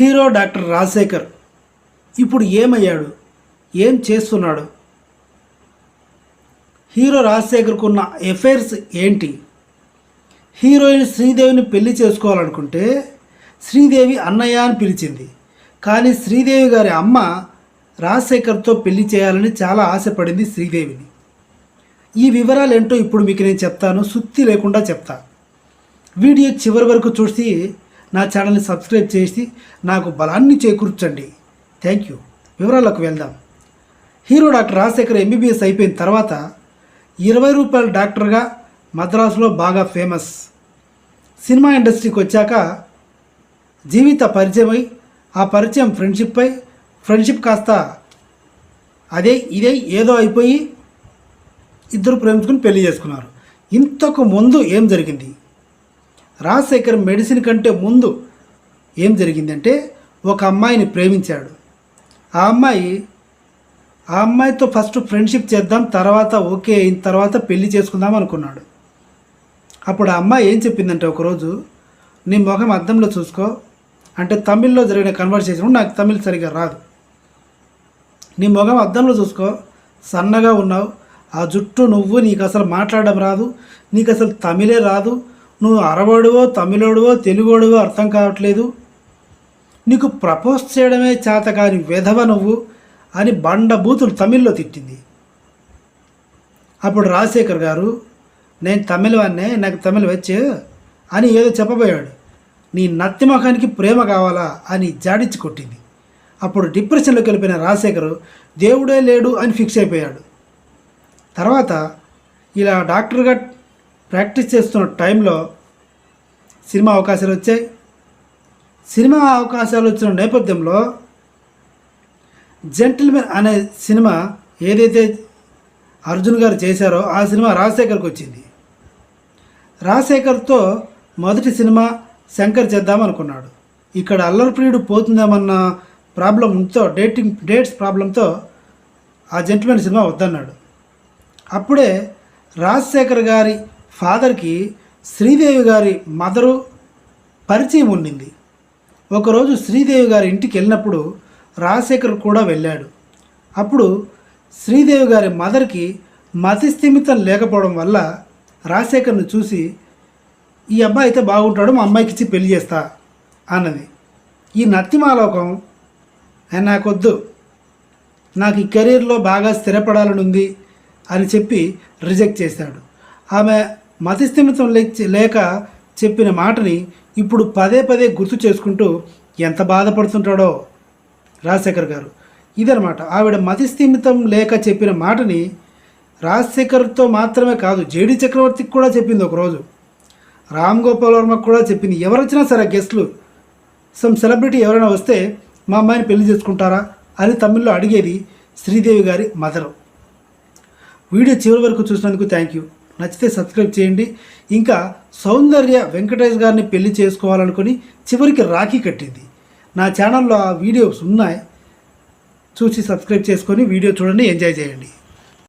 Hero doctor Rajasekhar ఇప్పుడు ఏమయ్యాడు? ఏం చేస్తున్నాడు? హీరో రాజశేఖర్కున్న ఎఫైర్స్ ఏంటి? హీరోయిన్ శ్రీదేవిని పెళ్ళి చేసుకోవాలనుకుంటే శ్రీదేవి అన్నయ్య అని పిలిచింది. కానీ శ్రీదేవి గారి అమ్మ రాజశేఖర్తో పెళ్ళి చేయాలని చాలా ఆశపడింది శ్రీదేవిని. ఈ వివరాలు ఏంటో ఇప్పుడు మీకు నేను చెప్తాను. సుత్తి లేకుండా చెప్తా. వీడియో చివరి వరకు చూసి నా ఛానల్ని సబ్స్క్రైబ్ చేసి నాకు బలాన్ని చేకూర్చండి. థ్యాంక్ యూ వివరాలకు వెళ్దాం. హీరో డాక్టర్ రాజశేఖర్ ఎంబీబీఎస్ అయిపోయిన తర్వాత ఇరవై రూపాయల డాక్టర్గా మద్రాసులో బాగా ఫేమస్. సినిమా ఇండస్ట్రీకి వచ్చాక జీవిత పరిచయమై ఆ పరిచయం ఫ్రెండ్షిప్పై ఫ్రెండ్షిప్ కాస్త అదే ఇదే ఏదో అయిపోయి ఇద్దరు ప్రేమించుకుని పెళ్ళి చేసుకున్నారు. ఇంతకు ముందు ఏం జరిగింది? రాజశేఖర్ మెడిసిన్ కంటే ముందు ఏం జరిగిందంటే ఒక అమ్మాయిని ప్రేమించాడు. ఆ అమ్మాయి ఆ అమ్మాయితో ఫస్ట్ ఫ్రెండ్షిప్ చేద్దాం తర్వాత ఓకే అయిన తర్వాత పెళ్ళి చేసుకుందాం అనుకున్నాడు. అప్పుడు ఆ అమ్మాయి ఏం చెప్పిందంటే ఒకరోజు నీ ముఖం అద్దంలో చూసుకో అంటే తమిళ్ళో జరిగిన కన్వర్సేషన్ నాకు తమిళ్ సరిగా రాదు. నీ ముఖం అద్దంలో చూసుకో సన్నగా ఉన్నావు ఆ జుట్టు నువ్వు నీకు అసలు మాట్లాడడం రాదు నీకు అసలు తమిళే రాదు నువ్వు అరవడువో తమిళోడువో తెలుగోడువో అర్థం కావట్లేదు? నీకు ప్రపోజ్ చేయడమే చేత కాని వెధవ నువ్వు అని బండ బూతులు తమిళ్ళో తిట్టింది. అప్పుడు రాజశేఖర్ గారు నేను తమిళవాన్నే నాకు తమిళ వచ్చే అని ఏదో చెప్పబోయాడు. నీ నత్తి ముఖానికి ప్రేమ కావాలా? అని జాడించి కొట్టింది. అప్పుడు డిప్రెషన్లోకి వెళ్ళిపోయిన రాజశేఖర్ దేవుడే లేడు అని ఫిక్స్ అయిపోయాడు. తర్వాత ఇలా డాక్టర్గా ప్రాక్టీస్ చేస్తున్న టైంలో సినిమా అవకాశాలు వచ్చాయి. సినిమా అవకాశాలు వచ్చిన నేపథ్యంలో జెంటిల్మెన్ అనే సినిమా ఏదైతే అర్జున్ గారు చేశారో ఆ సినిమా రాజశేఖర్కి వచ్చింది. రాజశేఖర్తో మొదటి సినిమా శంకర్ చేద్దామనుకున్నాడు ఇక్కడ అల్లరిప్రియుడు పోతుందేమన్న ప్రాబ్లంతో డేటింగ్ డేట్స్ ప్రాబ్లంతో ఆ జెంటిల్మెన్ సినిమా వద్దన్నాడు. అప్పుడే రాజశేఖర్ గారి ఫాదర్కి శ్రీదేవి గారి మదరు పరిచయం ఉండింది. ఒకరోజు శ్రీదేవి గారి ఇంటికి వెళ్ళినప్పుడు రాజశేఖర్ కూడా వెళ్ళాడు. అప్పుడు శ్రీదేవి గారి మదర్కి మతిస్థిమితం లేకపోవడం వల్ల రాజశేఖర్ని చూసి ఈ అబ్బాయి అయితే బాగుంటాడు మా అమ్మాయికి ఇచ్చి పెళ్ళి చేస్తా అన్నది. ఈ నత్తిమాలోకం "ఏ, నాకొద్దు నాకు ఈ కెరీర్లో బాగా స్థిరపడాలని ఉంది అని చెప్పి రిజెక్ట్ చేశాడు. ఆమె మతిస్థిమితం లే- లేక చెప్పిన మాటని ఇప్పుడు పదే పదే గుర్తు చేసుకుంటూ ఎంత బాధపడుతుంటాడో రాజశేఖర్ గారు. ఇదనమాట ఆవిడ మతిస్థిమితం లేక చెప్పిన మాటని రాజశేఖర్తో మాత్రమే కాదు జేడి చక్రవర్తికి కూడా చెప్పింది ఒకరోజు. రామ్ గోపాల్ వర్మకు కూడా చెప్పింది. ఎవరు వచ్చినా సరే గెస్ట్లు సమ్ సెలబ్రిటీ ఎవరైనా వస్తే మా అమ్మాయిని పెళ్ళి చేసుకుంటారా అని తమిళ్ళో అడిగేది శ్రీదేవి గారి మదర్. వీడియో చివరి వరకు చూసినందుకు థ్యాంక్ యూ. నచ్చితే సబ్స్క్రైబ్ చేయండి. ఇంకా సౌందర్య వెంకటేష్ గారిని పెళ్ళి చేసుకోవాలనుకుని చివరికి రాఖీ కట్టింది. నా ఛానల్లో ఆ వీడియోస్ ఉన్నాయి. చూసి సబ్స్క్రైబ్ చేసుకొని వీడియో చూడండి ఎంజాయ్ చేయండి.